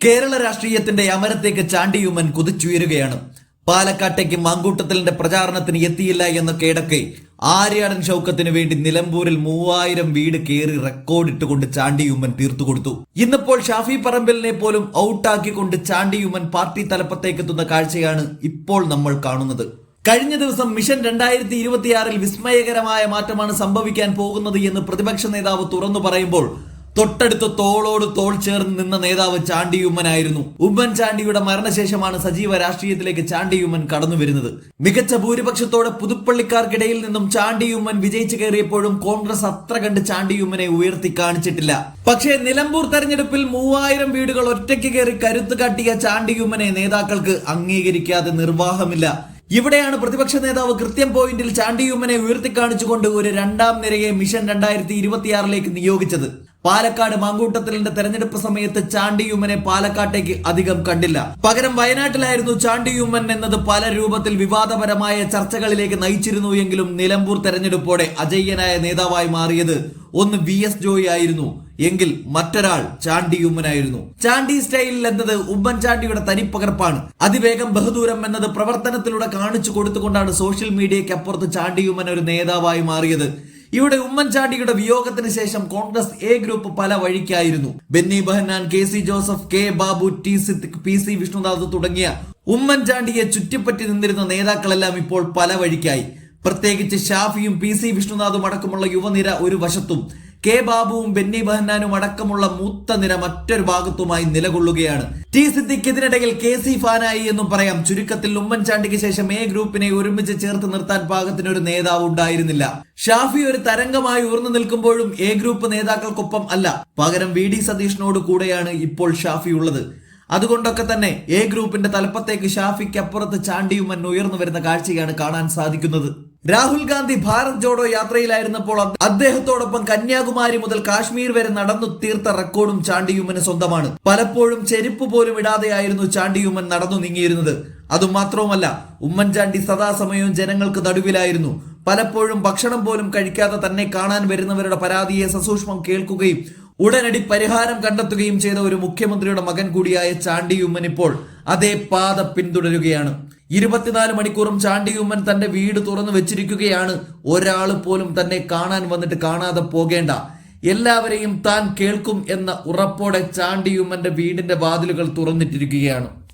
കേരള രാഷ്ട്രീയത്തിന്റെ അമരത്തേക്ക് ചാണ്ടിയുമൻ കുതിച്ചുയരുകയാണ്. പാലക്കാട്ടേക്ക് മാങ്കൂട്ടത്തലിന്റെ പ്രചാരണത്തിന് എത്തിയില്ല എന്ന കേടക്കെ ആര്യാടൻ ഷൗക്കത്തിന് വേണ്ടി നിലമ്പൂരിൽ മൂവായിരം വീട് കയറി റെക്കോർഡിട്ടുകൊണ്ട് ചാണ്ടിയുമ്മൻ തീർത്തുകൊടുത്തു ഇന്നിപ്പോൾ ഷാഫി പറമ്പലിനെ പോലും ഔട്ടാക്കിക്കൊണ്ട് ചാണ്ടിയുമ്മൻ പാർട്ടി തലപ്പത്തേക്ക് എത്തുന്ന കാഴ്ചയാണ് ഇപ്പോൾ നമ്മൾ കാണുന്നത്. കഴിഞ്ഞ ദിവസം മിഷൻ രണ്ടായിരത്തി ഇരുപത്തിയാറിൽ വിസ്മയകരമായ മാറ്റമാണ് സംഭവിക്കാൻ പോകുന്നത് എന്ന് പ്രതിപക്ഷ നേതാവ് തുറന്നു പറയുമ്പോൾ തൊട്ടടുത്ത് തോളോട് തോൾ ചേർന്ന് നിന്ന നേതാവ് ചാണ്ടിയുമ്മനായിരുന്നു. ഉമ്മൻചാണ്ടിയുടെ മരണശേഷമാണ് സജീവ രാഷ്ട്രീയത്തിലേക്ക് ചാണ്ടിയുമ്മൻ കടന്നു വരുന്നത്. മികച്ച ഭൂരിപക്ഷത്തോടെ പുതുപ്പള്ളിക്കാർക്കിടയിൽ നിന്നും ചാണ്ടിയുമ്മൻ വിജയിച്ചു കയറിയപ്പോഴും കോൺഗ്രസ് അത്ര കണ്ട് ചാണ്ടിയുമ്മനെ ഉയർത്തി കാണിച്ചിട്ടില്ല. പക്ഷേ നിലമ്പൂർ തെരഞ്ഞെടുപ്പിൽ മൂവായിരം വീടുകൾ ഒറ്റയ്ക്ക് കയറി കരുത്ത് കാട്ടിയ ചാണ്ടിയുമ്മനെ നേതാക്കൾക്ക് അംഗീകരിക്കാതെ നിർവാഹമില്ല. ഇവിടെയാണ് പ്രതിപക്ഷ നേതാവ് കൃത്യം പോയിന്റിൽ ചാണ്ടിയുമ്മനെ ഉയർത്തിക്കാണിച്ചുകൊണ്ട് ഒരു രണ്ടാം നിരയെ മിഷൻ രണ്ടായിരത്തി ഇരുപത്തിയാറിലേക്ക് നിയോഗിച്ചത്. പാലക്കാട് മാങ്കൂട്ടത്തലിന്റെ തെരഞ്ഞെടുപ്പ് സമയത്ത് ചാണ്ടിയുമ്മനെ പാലക്കാട്ടേക്ക് അധികം കണ്ടില്ല. പകരം വയനാട്ടിലായിരുന്നു ചാണ്ടിയുമ്മൻ എന്നത് പല രൂപത്തിൽ വിവാദപരമായ ചർച്ചകളിലേക്ക് നയിച്ചിരുന്നു എങ്കിലും നിലമ്പൂർ തെരഞ്ഞെടുപ്പോടെ അജയ്യനായ നേതാവായി മാറിയത് ഒന്ന് വി എസ് ജോയി ആയിരുന്നു. എങ്കിൽ മറ്റൊരാൾ ചാണ്ടിയുമ്മനായിരുന്നു. ചാണ്ടി സ്റ്റൈലിൽ എന്നത് ഉമ്മൻചാണ്ടിയുടെ തനിപ്പകർപ്പാണ്. അതിവേഗം ബഹുദൂരം എന്നത് പ്രവർത്തനത്തിലൂടെ കാണിച്ചു കൊടുത്തുകൊണ്ടാണ് സോഷ്യൽ മീഡിയയ്ക്ക് അപ്പുറത്ത് ചാണ്ടിയുമ്മൻ ഒരു നേതാവായി മാറിയത്. ഇവിടെ ഉമ്മൻചാണ്ടിയുടെ വിയോഗത്തിന് ശേഷം കോൺഗ്രസ് എ ഗ്രൂപ്പ് പല വഴിക്കായിരുന്നു. Benny Behanan K C Joseph K Babu T Siddique P C Vishnunath തുടങ്ങിയ ഉമ്മൻചാണ്ടിയെ ചുറ്റിപ്പറ്റി നിന്നിരുന്ന നേതാക്കളെല്ലാം ഇപ്പോൾ പല വഴിക്കായി. പ്രത്യേകിച്ച് ഷാഫിയും പി സി വിഷ്ണുനാഥും അടക്കമുള്ള യുവനിര ഒരു വശത്തും കെ ബാബുവും ബെന്നി ബഹന്നാനും അടക്കമുള്ള മൂത്ത നിര മറ്റൊരു ഭാഗത്തുമായി നിലകൊള്ളുകയാണ്. ടി സിദ്ദിഖ് ഇതിനിടയിൽ കെ സി ഫാനായി എന്നും പറയാം. ചുരുക്കത്തിൽ ഉമ്മൻചാണ്ടിക്ക് ശേഷം എ ഗ്രൂപ്പിനെ ഒരുമിച്ച് ചേർത്ത് നിർത്താൻ പാകത്തിനൊരു നേതാവ് ഉണ്ടായിരുന്നില്ല. ഷാഫി ഒരു തരംഗമായി ഉയർന്നു നിൽക്കുമ്പോഴും എ ഗ്രൂപ്പ് നേതാക്കൾക്കൊപ്പം അല്ല. പകരം വി ഡി സതീഷിനോട് കൂടെയാണ് ഇപ്പോൾ ഷാഫി ഉള്ളത്. അതുകൊണ്ടൊക്കെ തന്നെ എ ഗ്രൂപ്പിന്റെ തലപ്പത്തേക്ക് ഷാഫിക്ക് അപ്പുറത്ത് ചാണ്ടിയുമൻ ഉയർന്നു വരുന്ന കാഴ്ചയാണ് കാണാൻ സാധിക്കുന്നത്. രാഹുൽ ഗാന്ധി ഭാരത് ജോഡോ യാത്രയിലായിരുന്നപ്പോൾ അദ്- അദ്ദേഹത്തോടൊപ്പം കന്യാകുമാരി മുതൽ കാശ്മീർ വരെ നടന്നു തീർത്ത റെക്കോർഡും ചാണ്ടിയുമ്മന് സ്വന്തമാണ്. പലപ്പോഴും ചെരുപ്പ് പോലും ഇടാതെയായിരുന്നു ചാണ്ടിയുമ്മൻ നടന്നു നീങ്ങിയിരുന്നത്. അതുമാത്രവുമല്ല ഉമ്മൻചാണ്ടി സദാസമയവും ജനങ്ങൾക്ക് നടുവിലായിരുന്നു. പലപ്പോഴും ഭക്ഷണം പോലും കഴിക്കാതെ തന്നെ കാണാൻ വരുന്നവരുടെ പരാതിയെ സസൂക്ഷ്മം കേൾക്കുകയും ഉടനടി പരിഹാരം കണ്ടെത്തുകയും ചെയ്ത ഒരു മുഖ്യമന്ത്രിയുടെ മകൻ കൂടിയായ ചാണ്ടിയുമ്മൻ ഇപ്പോൾ അതേ പാത പിന്തുടരുകയാണ്. ഇരുപത്തിനാല് മണിക്കൂറും ചാണ്ടി ഉമ്മൻ തന്റെ വീട് തുറന്നു വെച്ചിരിക്കുകയാണ്. ഒരാൾ പോലും തന്നെ കാണാൻ വന്നിട്ട് കാണാതെ പോകേണ്ട. എല്ലാവരെയും താൻ കേൾക്കും എന്ന ഉറപ്പോടെ ചാണ്ടിയുമ്മന്റെ വീടിന്റെ വാതിലുകൾ തുറന്നിട്ടിരിക്കുകയാണ്.